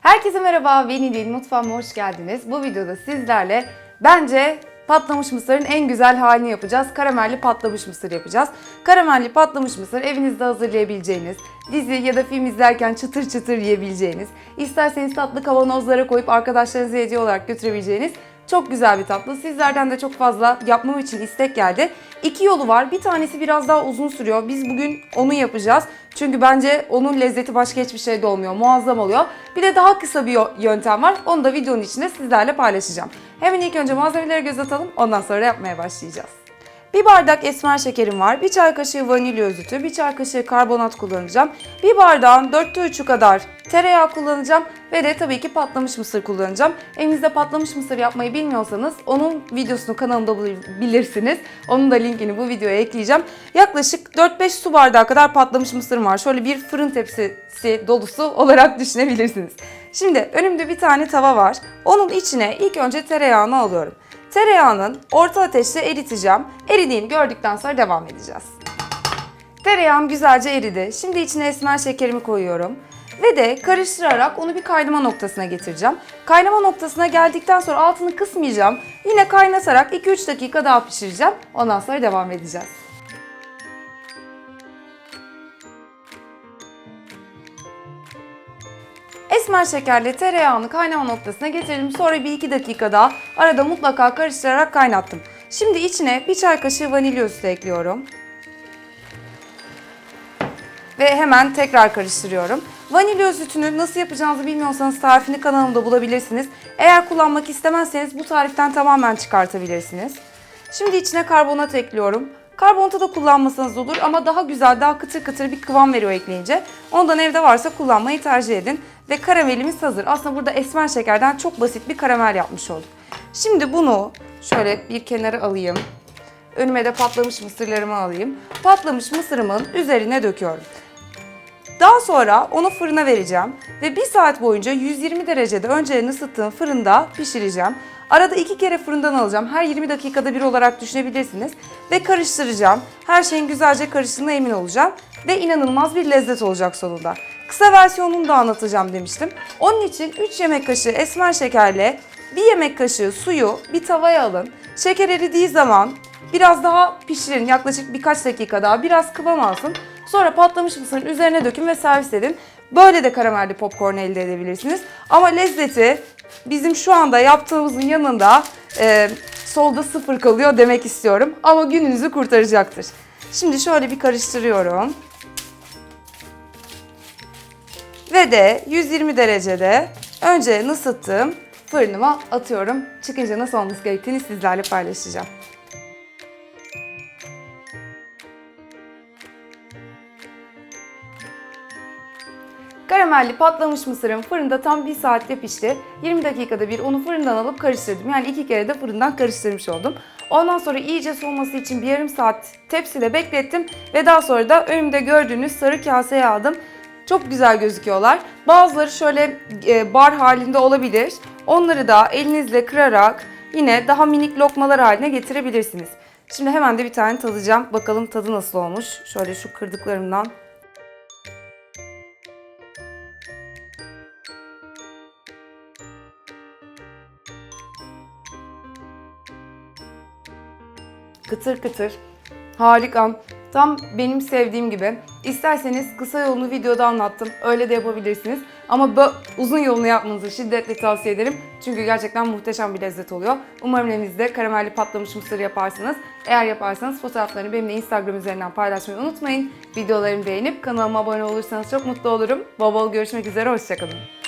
Herkese merhaba, ben İdil Mutfağıma hoş geldiniz. Bu videoda sizlerle bence patlamış mısırın en güzel halini yapacağız. Karamelli patlamış mısır yapacağız. Karamelli patlamış mısır evinizde hazırlayabileceğiniz, dizi ya da film izlerken çıtır çıtır yiyebileceğiniz, isterseniz tatlı kavanozlara koyup arkadaşlarınıza hediye olarak götürebileceğiniz çok güzel bir tatlı. Sizlerden de çok fazla yapmam için istek geldi. İki yolu var. Bir tanesi biraz daha uzun sürüyor. Biz bugün onu yapacağız. Çünkü bence onun lezzeti başka hiçbir şeyde olmuyor. Muazzam oluyor. Bir de daha kısa bir yöntem var. Onu da videonun içinde sizlerle paylaşacağım. Hemen ilk önce malzemelere göz atalım. Ondan sonra yapmaya başlayacağız. Bir bardak esmer şekerim var. Bir çay kaşığı vanilya özütü, bir çay kaşığı karbonat kullanacağım. Bir bardağın dörtte üçü kadar tereyağı kullanacağım ve de tabii ki patlamış mısır kullanacağım. Evinizde patlamış mısır yapmayı bilmiyorsanız onun videosunu kanalımda bulabilirsiniz. Onun da linkini bu videoya ekleyeceğim. Yaklaşık 4-5 su bardağı kadar patlamış mısırım var. Şöyle bir fırın tepsisi dolusu olarak düşünebilirsiniz. Şimdi önümde bir tane tava var. Onun içine ilk önce tereyağını alıyorum. Tereyağının orta ateşte eriteceğim. Eridiğini gördükten sonra devam edeceğiz. Tereyağım güzelce eridi. Şimdi içine esmer şekerimi koyuyorum. Ve de karıştırarak onu bir kaynama noktasına getireceğim. Kaynama noktasına geldikten sonra altını kısmayacağım. Yine kaynatarak 2-3 dakika daha pişireceğim. Ondan sonra devam edeceğiz. Esmer şekerle tereyağını kaynama noktasına getirdim. Sonra bir iki dakika daha arada mutlaka karıştırarak kaynattım. Şimdi içine bir çay kaşığı vanilya sütü ekliyorum. Ve hemen tekrar karıştırıyorum. Vanilya sütünü nasıl yapacağınızı bilmiyorsanız tarifini kanalımda bulabilirsiniz. Eğer kullanmak istemezseniz bu tariften tamamen çıkartabilirsiniz. Şimdi içine karbonat ekliyorum. Karbonatı da kullanmasanız olur ama daha güzel, daha kıtır kıtır bir kıvam veriyor ekleyince. Ondan evde varsa kullanmayı tercih edin. Ve karamelimiz hazır. Aslında burada esmer şekerden çok basit bir karamel yapmış olduk. Şimdi bunu şöyle bir kenara alayım. Önüme de patlamış mısırlarımı alayım. Patlamış mısırımın üzerine döküyorum. Daha sonra onu fırına vereceğim ve bir saat boyunca 120 derecede önceden ısıttığım fırında pişireceğim. Arada iki kere fırından alacağım. Her 20 dakikada bir olarak düşünebilirsiniz. Ve karıştıracağım. Her şeyin güzelce karıştığına emin olacağım. Ve inanılmaz bir lezzet olacak sonunda. Kısa versiyonunu da anlatacağım demiştim. Onun için 3 yemek kaşığı esmer şekerle bir yemek kaşığı suyu bir tavaya alın. Şeker eridiği zaman biraz daha pişirin. Yaklaşık birkaç dakika daha biraz kıvam alsın. Sonra patlamış mısırın üzerine dökün ve servis edin. Böyle de karamelli popcorn elde edebilirsiniz. Ama lezzeti bizim şu anda yaptığımızın yanında e, solda sıfır kalıyor demek istiyorum. Ama gününüzü kurtaracaktır. Şimdi şöyle bir karıştırıyorum. Ve de 120 derecede önce ısıttığım fırınıma atıyorum. Çıkınca nasıl olması gerektiğini sizlerle paylaşacağım. Karamelli patlamış mısırım fırında tam 1 saatte pişti. 20 dakikada bir onu fırından alıp karıştırdım. Yani iki kere de fırından karıştırmış oldum. Ondan sonra iyice soğuması için bir yarım saat tepside beklettim. Ve daha sonra da önümde gördüğünüz sarı kaseye aldım. Çok güzel gözüküyorlar. Bazıları şöyle e, bar halinde olabilir. Onları da elinizle kırarak yine daha minik lokmalar haline getirebilirsiniz. Şimdi hemen de bir tane tadacağım. Bakalım tadı nasıl olmuş. Şöyle şu kırdıklarımdan Kıtır kıtır. Harika. Tam benim sevdiğim gibi. İsterseniz kısa yolunu videoda anlattım. Öyle de yapabilirsiniz. Ama bu uzun yolunu yapmanızı şiddetle tavsiye ederim. Çünkü gerçekten muhteşem bir lezzet oluyor. Umarım evinizde karamelli patlamış mısır yaparsınız. Eğer yaparsanız fotoğraflarını benimle Instagram üzerinden paylaşmayı unutmayın. Videolarımı beğenip kanalıma abone olursanız çok mutlu olurum. Bol bol görüşmek üzere, hoşçakalın.